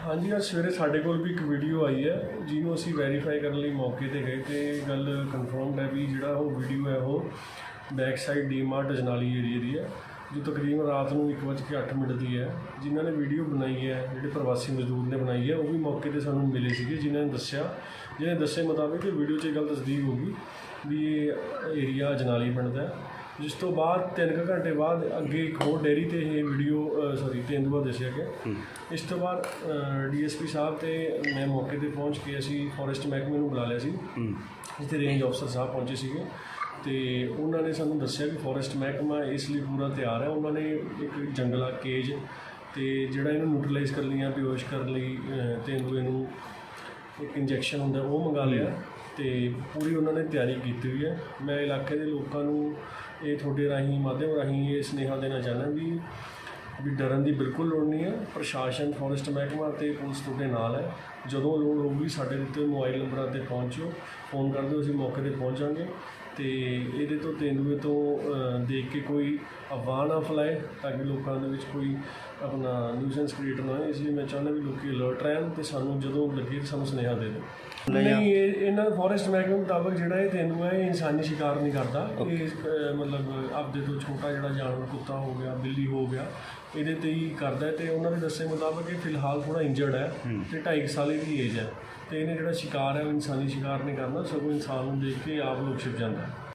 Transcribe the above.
ਹਾਂਜੀ, ਅੱਜ ਸਵੇਰੇ ਸਾਡੇ ਕੋਲ ਵੀ ਇੱਕ ਵੀਡੀਓ ਆਈ ਹੈ, ਜਿਹਨੂੰ ਅਸੀਂ ਵੈਰੀਫਾਈ ਕਰਨ ਲਈ ਮੌਕੇ ਤੇ ਗਏ ਤੇ ਗੱਲ ਕਨਫਰਮਡ ਹੈ ਵੀ ਜਿਹੜਾ ਉਹ ਵੀਡੀਓ ਹੈ ਉਹ back side DMart Janali area ਦੀ ਹੈ। ਜੋ ਤਕਰੀਬਨ ਰਾਤ ਨੂੰ 1:08 ਮਿੰਟ ਦੀ ਹੈ। ਜਿਨ੍ਹਾਂ ਨੇ ਵੀਡੀਓ ਬਣਾਈ ਹੈ ਜਿਹੜੇ ਪ੍ਰਵਾਸੀ ਮਜ਼ਦੂਰ ਨੇ ਬਣਾਈ ਹੈ ਉਹ ਵੀ ਮੌਕੇ ਤੇ ਸਾਨੂੰ ਮਿਲੇ ਸੀਗੇ ਜਿਨ੍ਹਾਂ ਨੇ ਦੱਸਿਆ। ਜਿਹਨੇ ਦੱਸੇ ਮੁਤਾਬਿਕ ਇਹ ਵੀਡੀਓ 'ਚ ਇਹ ਗੱਲ ਤਸਦੀਕ ਹੋ ਗਈ ਵੀ ਇਹ ਏਰੀਆ ਅਜਨਾਲੀ ਪਿੰਡ ਦਾ ਜਿਸ ਤੋਂ ਬਾਅਦ ਤਿੰਨ ਕੁ ਘੰਟੇ ਬਾਅਦ ਅੱਗੇ ਇੱਕ ਹੋਰ ਡੇਅਰੀ ਤੇ ਇਹ ਵੀਡੀਓ ਸੌਰੀ ਤੇਂਦੂਆ ਦੱਸਿਆ ਗਿਆ। ਇਸ ਤੋਂ ਬਾਅਦ ਡੀਐਸਪੀ ਸਾਹਿਬ ਤੇ ਮੈਂ ਮੌਕੇ ਤੇ ਪਹੁੰਚ ਕੇ ਅਸੀਂ ਫੋਰੈਸਟ ਮਹਿਕਮੇ ਨੂੰ ਬੁਲਾ ਲਿਆ ਸੀ। ਜਿੱਥੇ ਰੇਂਜ ਅਫਸਰ ਸਾਹਿਬ ਪਹੁੰਚੇ ਸੀਗੇ। ਤੇ ਉਹਨਾਂ ਨੇ ਸਾਨੂੰ ਦੱਸਿਆ ਕਿ ਫੋਰੈਸਟ ਮਹਿਕਮਾ ਇਸ ਲਈ ਪੂਰਾ ਤਿਆਰ ਹੈ। ਉਹਨਾਂ ਨੇ ਇੱਕ ਜੰਗਲਾ ਕੇਜ ਤੇ ਜਿਹੜਾ ਇਹਨੂੰ ਨਿਊਟਰਲਾਈਜ਼ ਕਰਨ ਲਈ ਜਾਂ ਬੇਹੋਸ਼ ਕਰਨ ਲਈ ਅਹ, ਤੇਂਦੂਏ ਨੂੰ ਇੱਕ ਇੰਜੈਕਸ਼ਨ ਹੁੰਦਾ ਉਹ ਮੰਗਾ ਲਿਆ ਤੇ ਪੂਰੀ ਉਹਨਾਂ ਨੇ ਤਿਆਰੀ ਕੀਤੀ ਹੋਈ ਹੈ। ਮੈਂ ਇਲਾਕੇ ਦੇ ਲੋਕਾਂ ਨੂੰ ਇਹ ਤੁਹਾਡੇ ਰਾਹੀਂ ਮਾਧਿਅਮ ਰਾਹੀਂ ਇਹ ਸੁਨੇਹਾ ਦੇਣਾ ਚਾਹੁੰਦਾ ਵੀ ਵੀ ਡਰਨ ਦੀ ਬਿਲਕੁਲ ਲੋੜ ਨਹੀਂ ਹੈ। ਪ੍ਰਸ਼ਾਸਨ ਫੋਰੈਸਟ ਮਹਿਕਮਾ ਤੇ ਪੁਲਿਸ ਤੁਹਾਡੇ ਨਾਲ ਹੈ। ਜਦੋਂ ਲੋੜ ਹੋਊਗੀ ਸਾਡੇ ਦਿੱਤੇ ਮੋਬਾਈਲ ਨੰਬਰਾਂ ਤੇ ਪਹੁੰਚੋ ਫੋਨ ਕਰ ਦਿਓ ਅਸੀਂ ਮੌਕੇ ਤੇ ਪਹੁੰਚਾਂਗੇ ਤੇ ਇਹਦੇ ਤੋਂ ਤੇਂਦੂਏ ਤੋਂ ਦੇਖ ਕੇ ਕੋਈ ਅਫਵਾਹ ਨਾ ਫੈਲਾਏ ਤਾਂ ਕਿ ਲੋਕਾਂ ਦੇ ਵਿੱਚ ਕੋਈ ਆਪਣਾ ਨਿਊਜ਼ੈਂਸ ਕ੍ਰੀਏਟ ਨਾ ਹੋਏ। ਇਸ ਲਈ ਮੈਂ ਚਾਹੁੰਦਾ ਵੀ ਲੋਕੀ ਅਲਰਟ ਰਹਿਣ ਤੇ ਸਾਨੂੰ ਜਦੋਂ ਲੱਗੇ ਸਾਨੂੰ ਸੁਨੇਹਾ ਦੇ ਦਿਓ ਨਹੀਂ ਇਹ ਇਹਨਾਂ ਫੋਰੈਸਟ ਮਹਿਕਮੇ ਮੁਤਾਬਕ ਜਿਹੜਾ ਇਹ ਤੇਂਦੂਆ ਹੈ ਇਹ ਇਨਸਾਨੀ ਸ਼ਿਕਾਰ ਨਹੀਂ ਕਰਦਾ। ਇਹ ਮਤਲਬ ਆਪਦੇ ਤੋਂ ਛੋਟਾ ਜਿਹੜਾ ਜਾਨਵਰ ਕੁੱਤਾ ਹੋ ਗਿਆ ਬਿੱਲੀ ਹੋ ਗਿਆ ਇਹਦੇ ਤੇ ਹੀ ਕਰਦਾ ਤੇ ਉਹਨਾਂ ਦੇ ਦੱਸੇ ਮੁਤਾਬਕ ਇਹ ਫਿਲਹਾਲ ਥੋੜਾ ਇੰਜਰਡ ਹੈ ਤੇ 2.5 ਸਾਲ ਦੀ ਏਜ ਹੈ। ਤੇ ਇਹਨੇ ਜਿਹੜਾ ਸ਼ਿਕਾਰ ਹੈ ਉਹ ਇਨਸਾਨੀ ਸ਼ਿਕਾਰ ਨਹੀਂ ਕਰਨਾ ਸਗੋਂ ਇਨਸਾਨ ਨੂੰ ਦੇਖ ਕੇ ਆਪ ਲੋਕ ਛਿਪ ਜਾਂਦਾ